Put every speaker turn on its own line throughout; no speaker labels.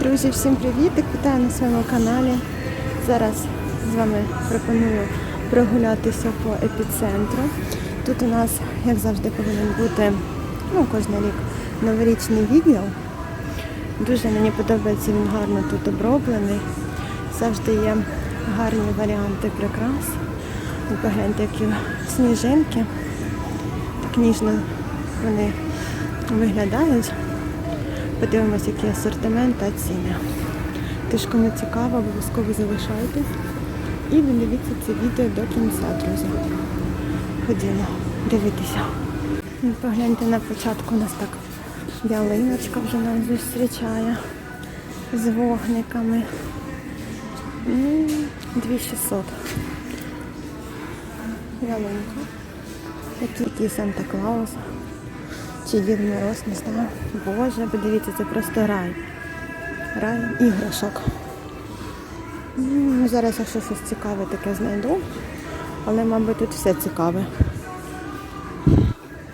Друзі, всім привіт! Вітаю на своєму каналі. Зараз з вами пропоную прогулятися по епіцентру. Тут у нас, як завжди, повинен бути ну, кожен рік новорічний відділ. Дуже мені подобається, він гарно тут оброблений. Завжди є гарні варіанти прикрас. Погляньте, які сніжинки. Так ніжно вони виглядають. Подивимось, який асортимент та ціни. Тож, кому цікаво, обов'язково залишайтесь і дивіться це відео до кінця, друзі. Ходімо дивитися. Ну, Погляньте на початку у нас так ялиночка вже нас зустрічає з вогниками. М, 2600. Ялинка. Який, який Санта Клаус. Чи Дід Мороз, не знаю. Боже, подивіться, це просто рай. Рай іграшок. Ну, Зараз якщо щось цікаве таке знайду, але, мабуть, тут все цікаве.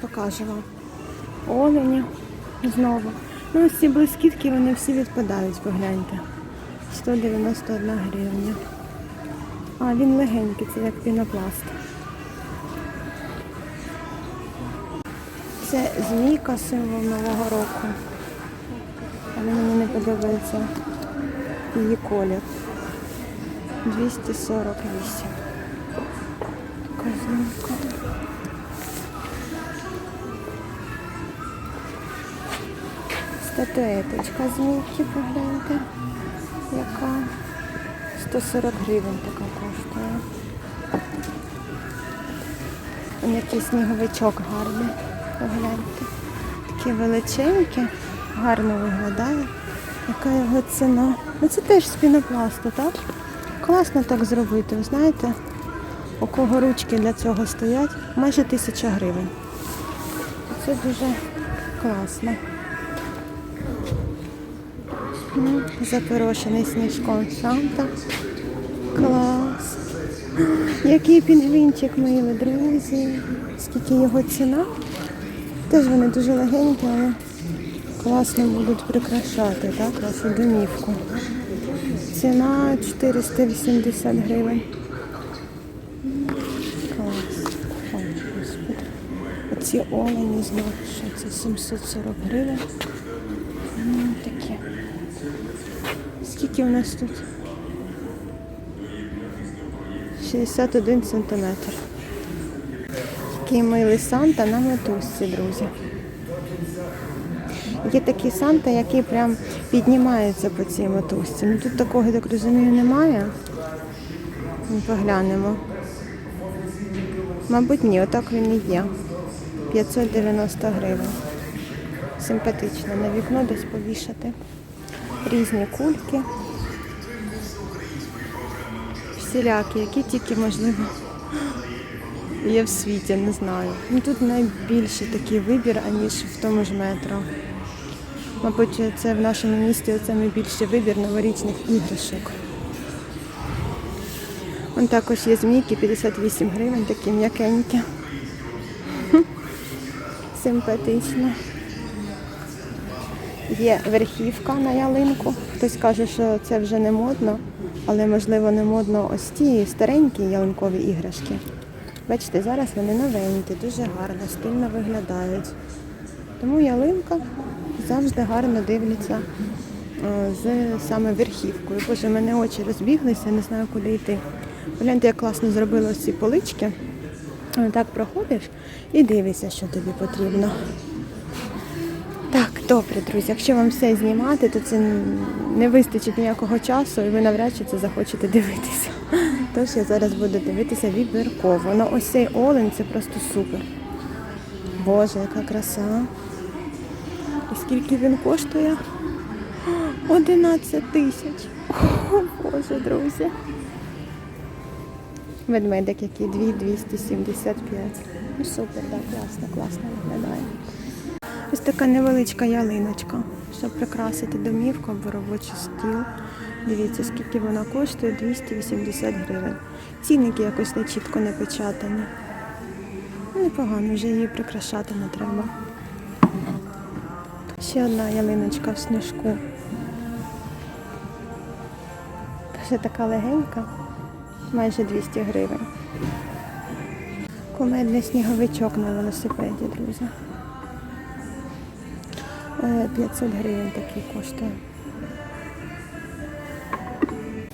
Покажу вам. Олені знову. Ну, ось ці блискітки, вони всі відпадають, погляньте. 191 гривня. А, він легенький, це як пінопласт. Це змійка, символ Нового року. Але мені не подобається її колір. 248. Така змійка. Статуеточка змійки, погляньте, яка 140 гривень така коштує. Ось який сніговичок гарний. Погляньте. Такі величенькі, гарно виглядає. Яка його ціна? Ну це теж з пінопласту, так? Класно так зробити, ви знаєте? У кого ручки для цього стоять, майже тисяча гривень. Це дуже класно. Ну, Запорошений сніжком Санта. Клас. Який пінгвінчик милий, друзі. Скільки його ціна? Теж вони дуже легенькі, але класно будуть прикрашати так, вашу домівку. Ціна 480 гривень. Клас. Оці олені знову, що це 740 гривень. Ну, такі. Скільки у нас тут? 61 сантиметр. Такий милий Санта на мотузці, друзі. Є такий Санта, який прям піднімається по цій мотузці. Ну тут такого, я так розумію, немає. Ми поглянемо. Мабуть, ні, отак він і є. 590 гривень. Симпатично на вікно десь повішати. Різні кульки. Всілякі, які тільки можливо є в світі, не знаю. Ну тут найбільший такий вибір, аніж в тому ж метро. Мабуть, це в нашому місті оце найбільший вибір новорічних іграшок. Вон також є змійки 58 гривень, такі м'якенькі. Симпатично. Є верхівка на ялинку. Хтось каже, що це вже не модно, але можливо не модно ось ті старенькі ялинкові іграшки. Бачите, зараз вони новенькі, дуже гарно, стильно виглядають. Тому ялинка завжди гарно дивляться е, з саме верхівкою. Боже, в мене очі розбіглися, не знаю, куди йти. Погляньте, як класно зробили ці полички. Е, Так проходиш і дивишся, що тобі потрібно. Добре, друзі. Якщо вам все знімати, то це не вистачить ніякого часу, і ви навряд чи це захочете дивитися. Тож я зараз буду дивитися вибірково. Ну ось цей олень це просто супер. Боже, яка краса. І скільки він коштує? 11 тисяч. О, Боже, друзі. Ведмедик, який 2,275. Ну супер, так, класно, класно виглядає. Ось така невеличка ялиночка, щоб прикрасити домівку або робочий стіл. Дивіться, скільки вона коштує 280 гривень. Цінники якось не чітко не печатані. Ну, Непогано, вже її прикрашати не треба. Ще одна ялиночка в сніжку. ще така легенька, майже 200 гривень. Кумедний сніговичок на велосипеді, друзі. Е, 500 гривень такий коштує.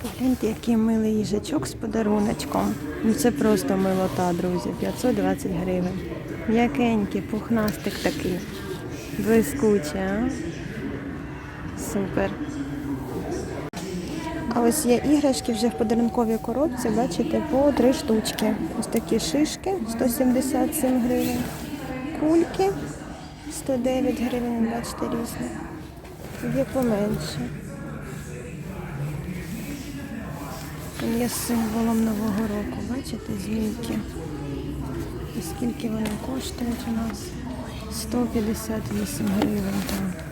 Погляньте, який милий їжачок з подаруночком. Ну це просто милота, друзі. 520 гривень. М'якенький, пухнастик такий. Блискучий, а? Супер. А ось є іграшки вже в подарунковій коробці, бачите, по три штучки. Ось такі шишки 177 гривень. Кульки 109 гривень, бачите, різні. Є поменше. Він є символом Нового року, бачите, змійки. І скільки вони коштують у нас? 158 гривень. Так.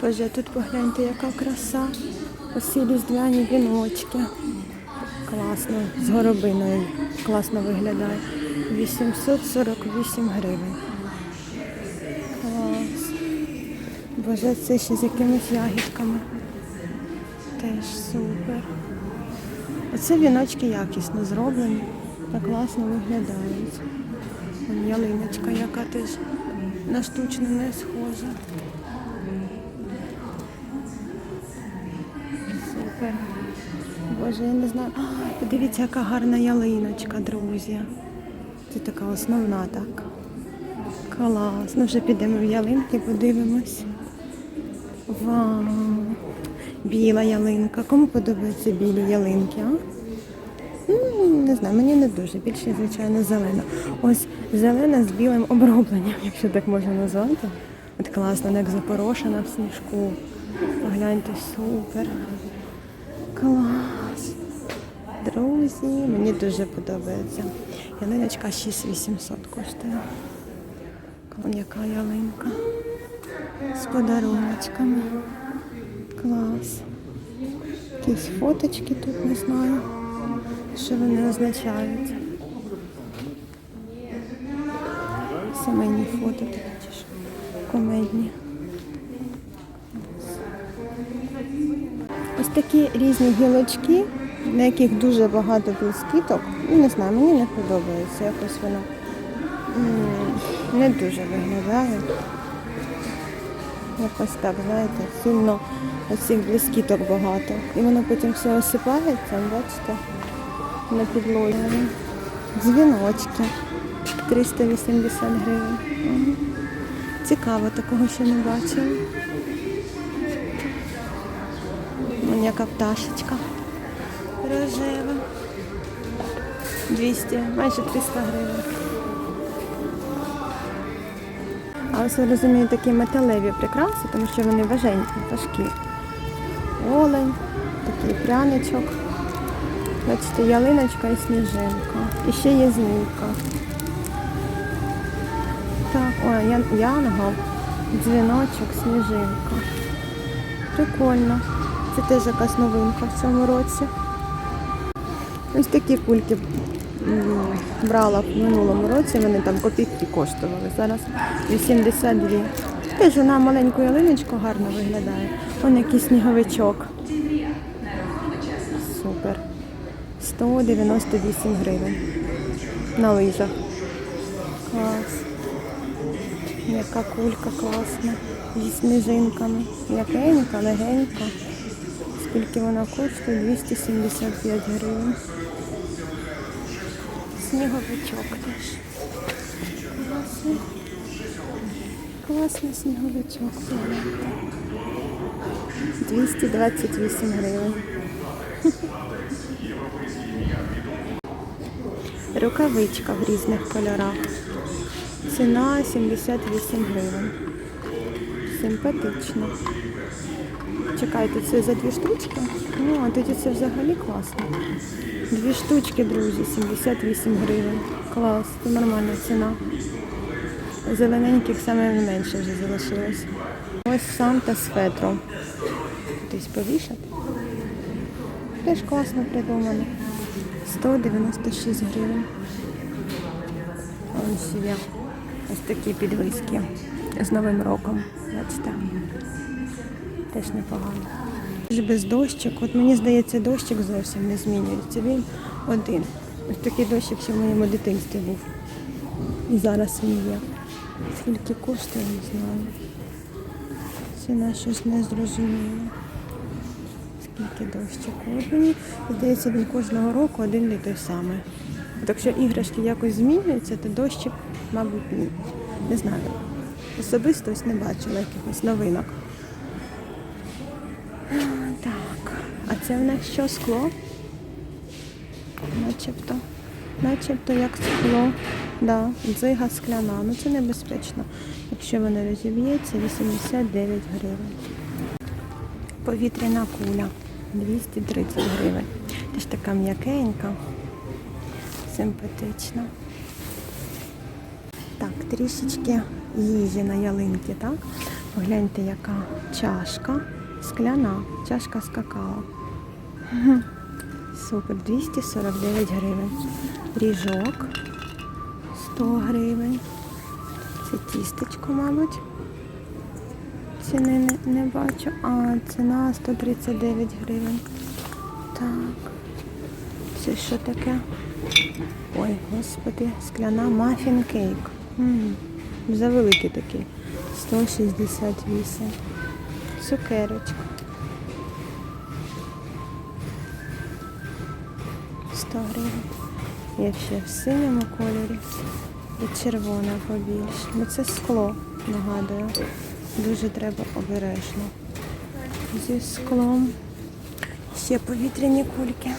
Боже, тут погляньте, яка краса. Усі різдвяні віночки. Класно, з горобиною класно виглядає. 848 гривень. Боже, це ще з якимись ягідками. Теж супер. Оце віночки якісно зроблені та класно виглядають. Ялиночка, яка теж на штучну не схожа. Супер. Боже, я не знаю. А, подивіться, яка гарна ялиночка, друзі. Це така основна так. Клас. Ну вже підемо в ялинки, подивимось. Вау! Біла ялинка. Кому подобаються білі ялинки, а? М, Не знаю, мені не дуже. Більше, звичайно, зелена. Ось зелена з білим обробленням, якщо так можна назвати. От класно, як запорошена в сніжку. Погляньте, супер. Клас. Друзі, мені дуже подобається. Ялиночка 6800 коштує. Яка ялинка. З подаруночками. Клас. Якісь фоточки тут не знаю, що вони означають. Сімейні фото такі що, комедні. Ось такі різні гілочки, на яких дуже багато блискіток. Ну, не знаю, мені не подобається. Якось воно не дуже виглядає. Якось так, знаєте, сильно оцих блискіток багато. І воно потім все осипається, бачите, на підлозі. Дзвіночки 380 гривень. Цікаво, такого ще не бачила. Вон яка пташечка. Рожева. 200, майже 300 гривень. А ось я розумію такі металеві прикраси, тому що вони важенькі, важкі. Олень, такий пряничок. Бачите, ялиночка і сніжинка. І ще є змійка. Так, ян- янгол, дзвіночок, сніжинка. Прикольно. Це теж якась новинка в цьому році. Ось такі кульки брала в минулому році, вони там копійки коштували. Зараз 82. Теж на маленьку ялиночку гарно виглядає. Вон якийсь сніговичок. Супер. 198 гривень. На лижах. Клас. Яка кулька класна. Зі сніжинками. М'якенька, легенька. Скільки вона коштує? 275 гривень. Сніговичок теж. Класний. Класний сніговичок. погляньте. 228 гривень. Рукавичка в різних кольорах. Ціна 78 гривень. Симпатично. Чекайте, це за дві штучки? Ну, а тоді це взагалі класно. Дві штучки, друзі, 78 гривень. Клас, це нормальна ціна. Зелененьких саме менше вже залишилось. Ось Санта з фетром. Десь повішати. Теж класно придумано. 196 гривень. Ось є ось такі підвиски з Новим роком. Бачите. Теж непогано. Без дощик. От мені здається, дощик зовсім не змінюється. Він один. Ось такий дощик ще в моєму дитинстві був. І зараз він є. Скільки коштує, не знаю. Ціна щось не зрозуміла. Скільки дощик. От мені здається, він кожного року один і той самий. От якщо іграшки якось змінюються, то дощик, мабуть, ні. Не знаю. Особисто ось не бачила якихось новинок. А, Так, а це в нас що скло? Начебто. Начебто як скло. Да, дзига скляна. Ну це небезпечно. Якщо вона розіб'ється, 89 гривень. Повітряна куля 230 гривень. Теж така м'якенька, симпатична. Так, трішечки їжі на ялинки, так? Погляньте, яка чашка скляна, чашка з какао. Супер, 249 гривень. Ріжок 100 гривень. Це тістечко, мабуть. Ціни не, не бачу. А, ціна 139 гривень. Так. Це що таке? Ой, господи, скляна мафін кейк. Завеликий такий. 168. Цукерочка. 100 гривень. Є ще в синьому кольорі і червона побільше. Ну це скло, нагадую. Дуже треба обережно. Зі склом. Ще повітряні кульки.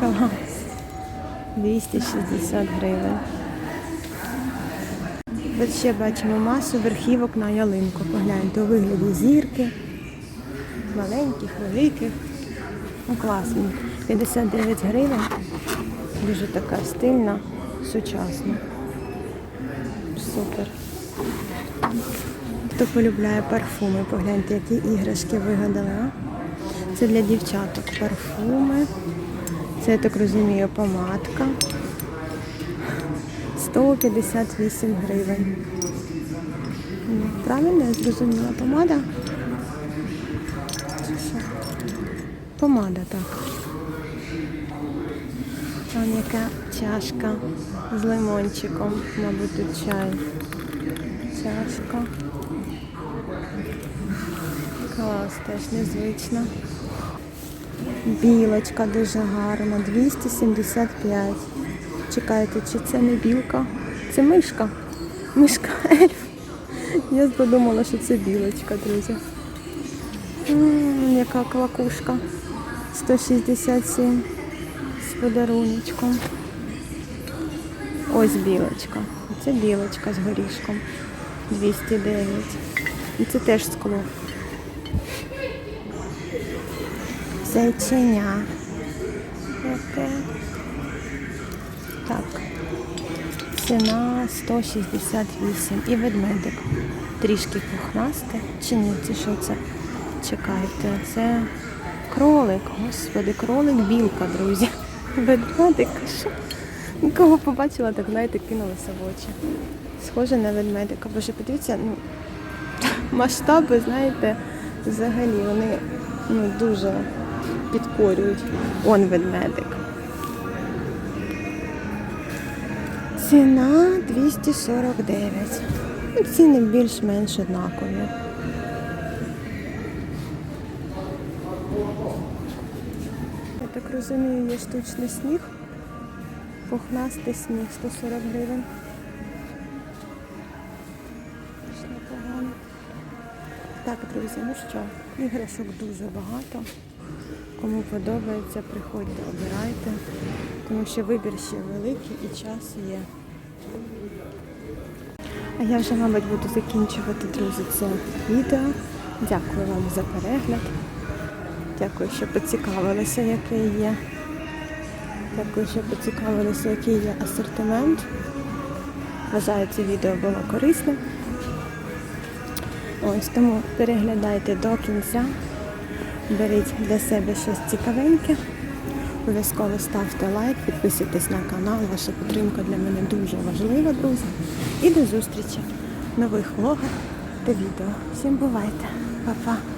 Клас. 260 гривень. От ще бачимо масу верхівок на ялинку. Погляньте, у вигляді зірки. Маленьких, великих. Ну, класно. 59 гривень. Дуже така стильна, сучасна. Супер. Хто полюбляє парфуми, погляньте, які іграшки вигадали. Це для дівчаток парфуми. Це, я так розумію, помадка. 158 гривень. Ну, Правильно я зрозуміла, помада? Чи що? Помада, так. Там яка чашка з лимончиком, мабуть, тут чай. Чашка. Клас, теж незвично. Білочка дуже гарна, 275. Чекайте, чи це не білка? Це мишка. Мишка ельф. Я подумала, що це білочка, друзі. М, яка клакушка. 167 з подаруночком. Ось білочка. Це білочка з горішком. 209. І це теж скло. Зайченя. Яке? Так. Ціна 168. І ведмедик. Трішки пухнасте. Чи ні, це що це? Чекайте, це кролик. Господи, кролик білка, друзі. Ведмедик. Кого побачила, так знаєте, кинулася в очі. Схоже на ведмедика. Боже, подивіться, ну, масштаби, знаєте, взагалі вони ну, дуже підкорюють. Он ведмедик. Ціна 249. Ну, Ціни більш-менш однакові. Я так розумію, є штучний сніг. Пухнастий сніг 140 гривень. Так, друзі, ну що, іграшок дуже багато. Кому подобається, приходьте, обирайте, тому що вибір ще великий і час є. А я вже, мабуть, буду закінчувати, друзі, це відео. Дякую вам за перегляд. Дякую, що поцікавилися, який є. Дякую, що поцікавилися, який є асортимент. Вважаю, це відео було корисним. Ось тому переглядайте до кінця. Беріть для себе щось цікавеньке. Обов'язково ставте лайк, підписуйтесь на канал. Ваша підтримка для мене дуже важлива, друзі. І до зустрічі в нових влогах відео. Всім бувайте, Па-па.